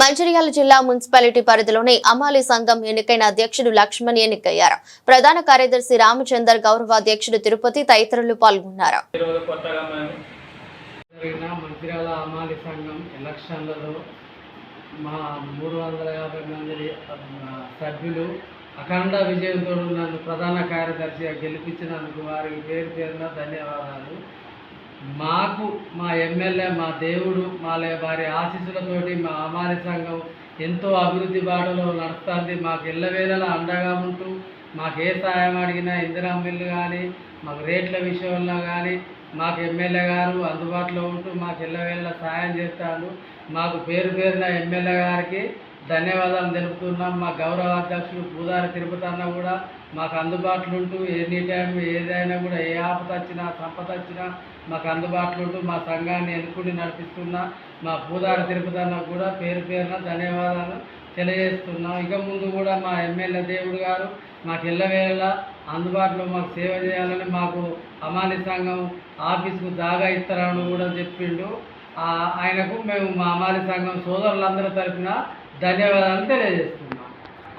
మంచిర్యాల జిల్లా మున్సిపాలిటీ పరిధిలోని అమాలి సంఘం ఎన్నికైన అధ్యక్షుడు లక్ష్మణ్ ఎన్నికయ్యారు. ప్రధాన కార్యదర్శి రామచందర్ గౌరవ అధ్యక్షుడు తిరుపతి తదితరులు పాల్గొన్నారు. మంచిర్యాల అమాలి సంఘం ఎలక్షన్లలో మా మూడు వందల యాభై మంది సభ్యులు అఖండ విజయంతో నన్ను ప్రధాన కార్యదర్శిగా గెలిపించినందుకు వారికి పేరు పేరున ధన్యవాదాలు. మాకు మా ఎమ్మెల్యే మా దేవుడు మా వారి ఆశీస్సులతోటి మా అమాలి సంఘం ఎంతో అభివృద్ధి బాటలో నడుస్తుంది. మాకు ఎల్లవేళలా అండగా ఉంటూ మాకు ఏ సాయం అడిగినా ఇందిరా మిల్లు కానీ మాకు రేట్ల విషయంలో కానీ మాకు ఎమ్మెల్యే గారు అందుబాటులో ఉంటూ మాకు ఎల్లవేళ సాయం చేస్తాడు. మాకు పేరు పేరున ఎమ్మెల్యే గారికి ధన్యవాదాలు తెలుపుతున్నాం. మా గౌరవ అధ్యక్షుడు పూదారి తిరుపతి అన్న కూడా మాకు అందుబాటులో ఉంటూ ఎనీ టైం ఏదైనా కూడా ఏ ఆపద వచ్చినా సంపద వచ్చినా మాకు అందుబాటులో ఉంటూ మా సంఘాన్ని ఎన్నుకుని నడిపిస్తున్న మా పూదారి తిరుపతి అన్న కూడా పేరు పేరున ధన్యవాదాలు తెలియజేస్తున్నాం. ఇక ముందు కూడా మా ఎమ్మెల్యే దేవుడు గారు మాకు ఎల్లవేళ అందుబాటులో మాకు సేవ చేయాలని మాకు అమాని సంఘం ఆఫీస్కు జాగా ఇస్తారని కూడా చెప్పిండు. ఆయనకు మేము మా అమాలి సంఘం సోదరులందరి తరఫున ధన్యవాదాలు తెలియజేస్తున్నాం.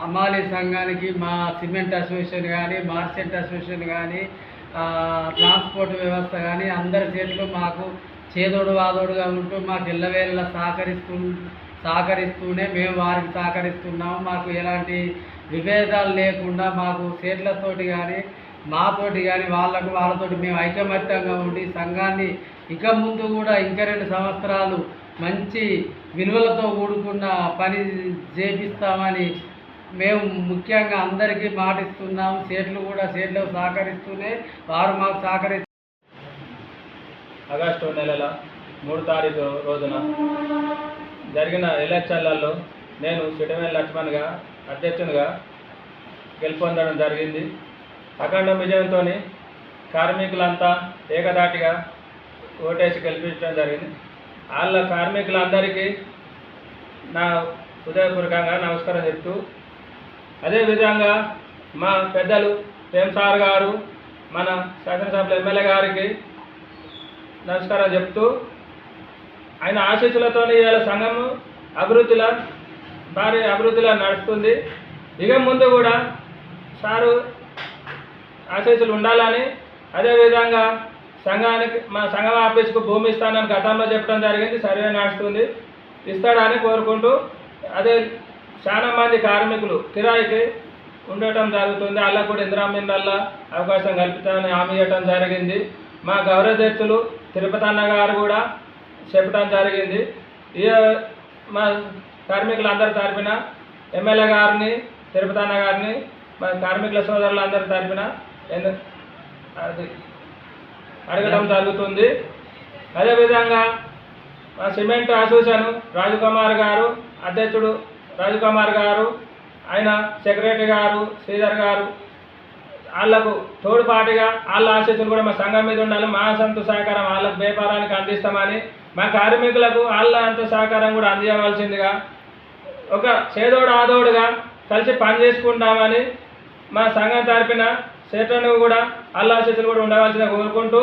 అమాలి సంఘానికి మా సిమెంట్ అసోసియేషన్ కానీ మార్చెంట్ అసోసియేషన్ కానీ ట్రాన్స్పోర్ట్ వ్యవస్థ కానీ అందరి చేతులు మాకు చేదోడు వాదోడుగా ఉంటూ మాకు ఎల్లవేళ సహకరిస్తూ సహకరిస్తూనే మేము వారికి సహకరిస్తున్నాము. మాకు ఎలాంటి విభేదాలు లేకుండా మాకు సేట్లతోటి కానీ మాతోటి కానీ వాళ్ళకు వాళ్ళతోటి మేము ఐకమత్యంగా ఉండి సంఘాన్ని ఇక ముందు కూడా ఇంకా రెండు సంవత్సరాలు మంచి విలువలతో కూడుకున్న పని చేపిస్తామని మేము ముఖ్యంగా అందరికీ మాటిస్తున్నాము సేట్లు కూడా సేట్లకు సహకరిస్తూనే వారు మాకు సహకరి ఆగస్టు నెలల మూడు తారీఖు రోజున జరిగిన ఎలక్షన్లలో నేను సిటమేల్ లక్ష్మణ్గా అధ్యక్షునిగా గెలుపొందడం జరిగింది. అఖండ విజయంతో కార్మికులంతా ఏకదాటిగా ఓటేసి గెలిపించడం జరిగింది. వాళ్ళ కార్మికులందరికీ నా హృదయపూర్వకంగా నమస్కారం చెప్తూ అదేవిధంగా మా పెద్దలు ప్రేమ్ సార్ గారు మన శాసనసభ్యులు ఎమ్మెల్యే గారికి నమస్కారం చెప్తూ ఆయన ఆశీస్సులతో ఇవాళ సంఘం అభివృద్ధిలో భారీ అభివృద్ధిలో నడుస్తుంది. ఇక ముందు కూడా సారు ఆశీస్సులు ఉండాలని అదేవిధంగా సంఘానికి మా సంఘం ఆఫీస్కు భూమి ఇస్తానని గతంలో చెప్పడం జరిగింది సర్వే నడుస్తుంది. ఇస్తాడని కోరుకుంటూ అదే చాలా మంది కార్మికులు కిరాయికి ఉండటం జరుగుతుంది. అలా కూడా ఇందిరామిందల్లా అవకాశం కల్పిస్తామని హామీ ఇవ్వటం జరిగింది. మా గౌరవాధ్యక్షులు తిరుపతి అన్న గారు కూడా చెప్పడం జరిగింది. ఈ మా కార్మికులందరి తరపున ఎమ్మెల్యే గారిని తిరుపతి అన్న గారిని మా కార్మికుల సోదరులందరి తరపున అది అడగడం జరుగుతుంది. అదేవిధంగా మా సిమెంట్ అసోసియేషన్ రాజకుమార్ గారు అధ్యక్షుడు రాజకుమార్ గారు ఆయన సెక్రటరీ గారు శ్రీధర్ గారు వాళ్ళకు తోడుపాటుగా వాళ్ళ ఆశీస్సులు కూడా మా సంఘం మీద ఉండాలి. మా సంత సహకారం వాళ్ళకు వ్యాపారానికి అందిస్తామని మా కార్మికులకు వాళ్ళ అంత సహకారం కూడా అందించవలసిందిగా ఒక చేదోడు ఆదోడుగా కలిసి పని చేసుకుంటామని మా సంఘం తరపున సేటను కూడా వాళ్ళ ఆశీస్సులు కూడా ఉండవలసిందిగా కోరుకుంటూ